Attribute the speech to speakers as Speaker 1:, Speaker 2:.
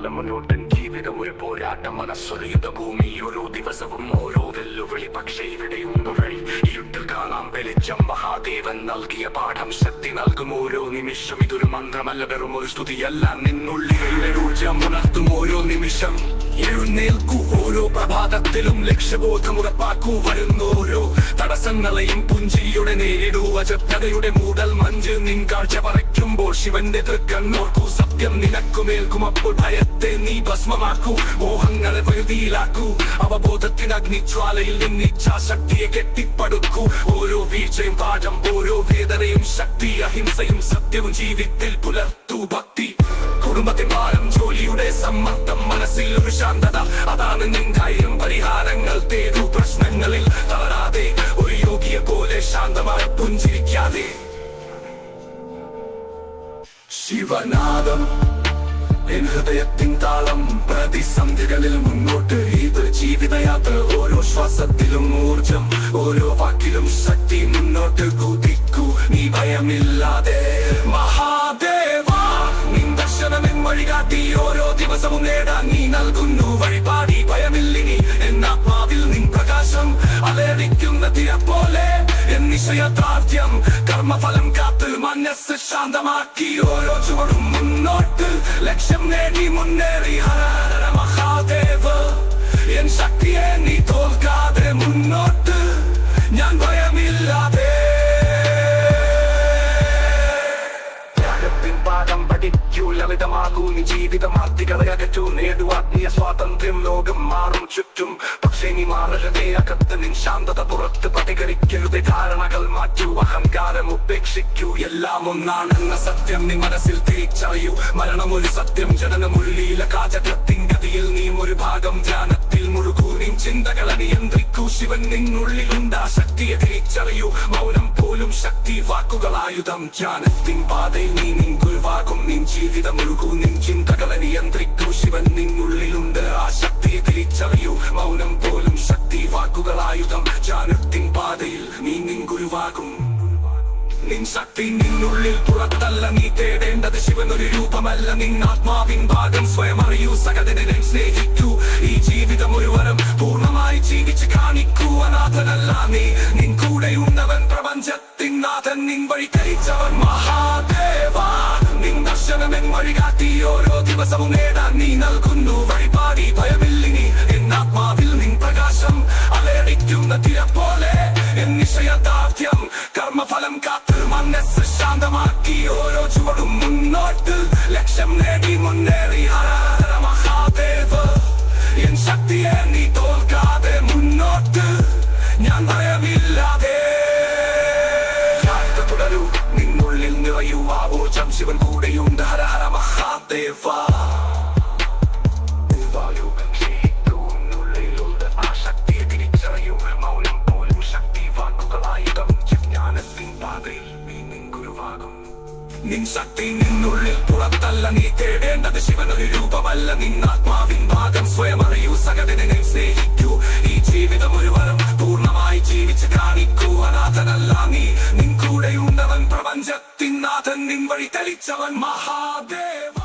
Speaker 1: കാലം മുന്നോട്ടൻ ജീവിതം ഒരു പോരാട്ടം. മനസ്സൊരു യുദ്ധഭൂമി ഓരോ ദിവസവും ഓരോ വെല്ലുവിളി. പക്ഷേ ഇരുട്ടിൽ കാണാം മഹാദേവൻ നൽകിയ പാഠം ശക്തി നൽകും ഓരോ നിമിഷം. ഇതൊരു മന്ത്രമല്ല വെറും ഒരു സ്തുതിയല്ല. നിന്നുള്ളിലെ ഊർജം ഉണർത്തും ഓരോ നിമിഷം. എഴുന്നേൽക്കൂ ഓരോ പ്രഭാതത്തിലും ലക്ഷ്യബോധം ഉറപ്പാക്കൂ. വരുന്ന ഓരോ തടസ്സങ്ങളെയും പുഞ്ചിരിയുടെ നേരിടൂ. അജത്തതയുടെ മൂടൽ മഞ്ച് നിൻ കാഴ്ച പറിക്കുമ്പോൾ ശിവന്റെ തൃക്കണ്ണോർക്കൂ സത്യം നിനക്കുമേൽക്കും അപ്പോൾ ഭയത്തെ നീ ഭസ്മമാക്കൂ. മോഹങ്ങളെ വഴുതിയിലാക്കൂ അവബോധത്തിന് അഗ്നിജ്വാലയിൽ നിന്ന് ഇച്ഛാശക്തിയെ കെട്ടിപ്പടുക്കൂ. ഓരോ വീഴ്ചയും പാഠം ഓരോ വേദനയും ശക്തി അഹിംസയും സത്യവും ജീവിതത്തിൽ പുലർത്തു ഭക്തി. കുടുംബത്തിൻ ഭാരം ജോലിയുടെ സമ്മർദ്ദം മനസ്സിൽ ഒരു ശാന്തത. അതാണ് ഞാൻ ധൈര്യം പരിഹാരങ്ങൾ തേടൂ പ്രശ്നങ്ങളിൽ. തളരാതെ ഒരു യോഗിയെ പോലെ ശാന്തമായി പുഞ്ചിരിക്കാതെ. ശിവനാദം എൻ ഹൃദയത്തിൻ താളം പ്രതിസന്ധികളിൽ ജീവിതയാത്ര ഓരോ ശ്വാസത്തിലും ഊർജം ഓരോ വാക്കിലും ശക്തി മുന്നോട്ട് കുതിക്കൂ. നീ ഭയമില്ലാതെ. മഹാദേവ നിൻ ദർശനമെൻ വഴികാട്ടി ഓരോ ദിവസവും നേടാൻ നീ നൽകുന്നു വഴിപാടി. ഭയമില്ലിനി എന്നാത്മാവിൽ നിൻ പ്രകാശം അലയടിക്കുന്ന തിരപ്പോലെ പോലെ നിശ്ചയദാർഢ്യം. കർമ്മഫലം കാത്ത് മനസ്സ് ശാന്തമാക്കി ഓരോ ചുവടും മുന്നോട്ട്. ലക്ഷ്യം നേടി മുന്നേറി ഹര ലളിതമാകൂ നീ ജീവിതം അധികളെ അകറ്റൂ. നേടുവാത്മീയ സ്വാതന്ത്ര്യം ലോകം മാറും ചുറ്റും. പക്ഷേ നീ മാറരുതേ. അകത്ത് നിൻ ശാന്തത പുറത്ത് പ്രതികരിക്കരുത്. ധാരണകൾ മാറ്റൂ. അഹങ്കാരം ഉപേക്ഷിക്കൂ. എല്ലാം ഒന്നാണെന്ന സത്യം നീ മനസ്സിൽ തിരിച്ചറിയൂ. മരണമൊരു സത്യം. ജനനം ഒരു ലീല ഗതിയിൽ നീ ഒരു ഭാഗം. ധ്യാനത്തിൽ മുഴുകൂ. നിൻ ചിന്തകളെ നിയന്ത്രിക്കൂ. ശിവൻ നിന്നുള്ളിലുണ്ട്. ആ ശക്തിയെ തിരിച്ചറിയൂ. മൗനം പോലും ശക്തി വാക്കുകളായുധം. ജ്ഞാനത്തിൻ പാതയിൽ നീ നിൻ ഗുരുവാകും നിൻ ജീവിതം ഒഴുകൂ നിൻ ചിന്തകളെ നിയന്ത്രിക്കൂ ശിവൻ നിന്നുള്ളിലുണ്ട്. ആ ശക്തിയെ തിരിച്ചറിയൂ. മൗനം പോലും ശക്തി വാക്കുകളായുധം ജ്ഞാനത്തിൻ പാതയിൽ നീ നിൻ ഗുരുവാകും. നിൻ ശക്തി നിന്നുള്ളിൽ പുറത്തല്ല. നീ തേടേണ്ടത് ശിവൻ ഒരു രൂപമല്ല. നിൻ ആത്മാവിൻ ഭാഗം സ്വയം അറിയൂ. സകലനെ സ്നേഹിക്കൂ. ഈ ജീവിതം ഒരു വരം പൂർണമായി ജീവിച്ച് കാണിക്കൂ. അനാഥനല്ല നീ. ദിവസവും നേടാൻ നീ നൽകുന്നു വഴിപാടി ഭയമില്ലിനി എന്നാത്മാവിൽ നിൻ പ്രകാശം അലയടിക്കുന്ന തിര പോലെ നിശ്ചയദാർഢ്യം കർമ്മഫലം കാത്ത് മനസ്സ് ശാന്തമാക്കി ഓരോ ചുവടും മുന്നോട്ട് ലക്ഷ്യം നേടി മുന്നേറി ഹര ഹര മഹാദേവ് എൻ ശക്തിയെ നീ തോൽക്കാതെ മുന്നോട്ട് ഞാൻ ഭയമില്ലാതെ തുടരൂ നിന്നുള്ളിൽ നിറയൂ ആ ശിവൻ കൂടെയുണ്ട് നിൻ ശക്തി നിന്നുള്ളിൽ പുറത്തല്ല നീ തേടേണ്ടത് ശിവനൊരു രൂപമല്ല ആത്മാവിൻ ഭാഗം സ്വയം അറിയൂ. സകതിനെ സ്നേഹിക്കൂ ഈ ജീവിതം ഒരു വരം പൂർണമായി ജീവിച്ച് കാണിക്കൂ അനാഥനല്ല നീ നിൻ കൂടെയുണ്ടവൻ പ്രപഞ്ചത്തിൻ നാഥൻ നിൻ വഴി തെളിച്ചവൻ മഹാദേവ